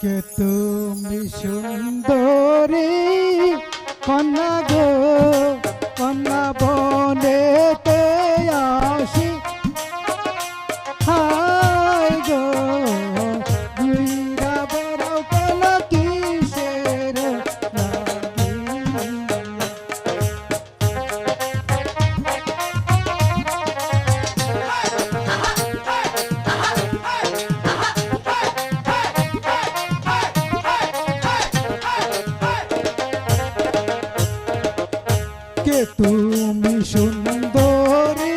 কে তুমি সুন্দরী কন্যা তুমি সুন্দরী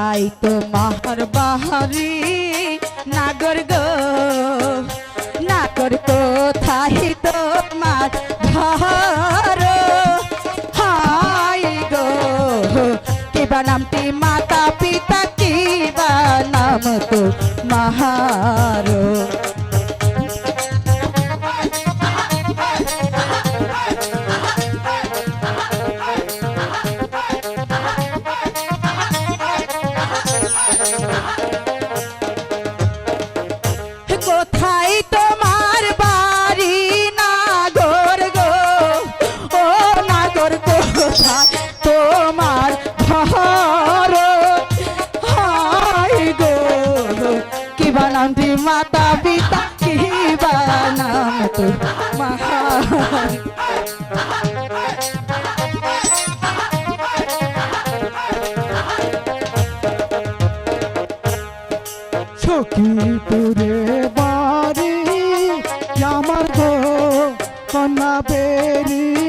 কোথায় তোমার বাহারি। নাগর গো নাগর কোথায় তোমার দি মাতা পিতা কিবা নাম তো মহা। সখীপুরে বাড়ি আমার গো কন্যা বেরি।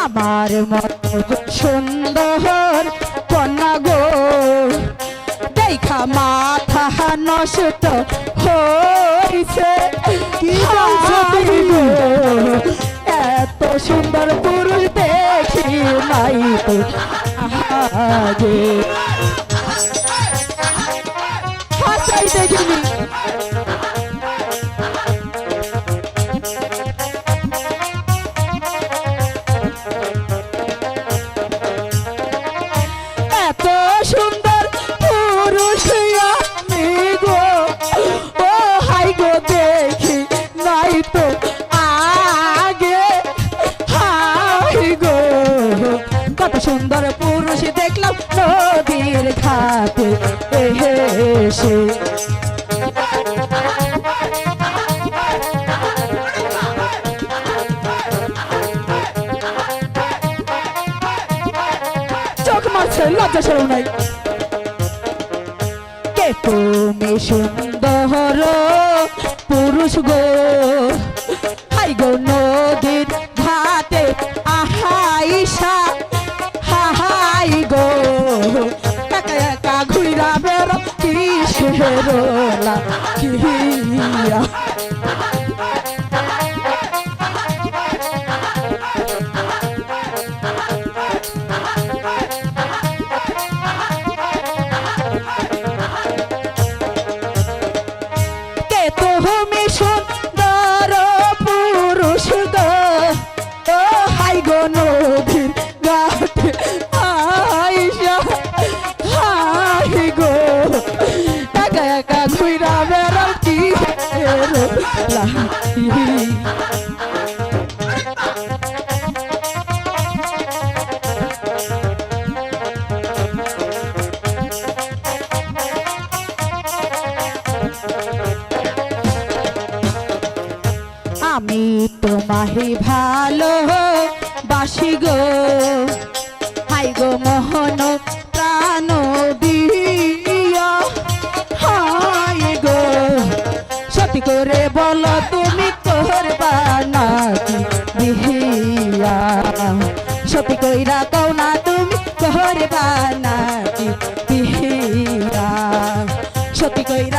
আমার মতো সুন্দর কন্যা গো দেখা মাথা নষ্ট হইছে কি বলছো তুমি? এত সুন্দর পুরুষ দেখি নাই তো আগে দেখিনি ঘাটে এসে। চোখ মারছে লজ্জা নাই। কে তুমি সুন্দর পুরুষ গো? হাই গো নদীর কিসের কিয়া আমি তোমাহি ভালো বাসি গো। হাই গো মোহন প্রাণ দিয়া হাই গো সত্যি করে বলো তুমি করবা নাকি বিহিয়া সত্যি কইরা কও না তুমি করবা নাকি বিহিয়া সত্যি কইরা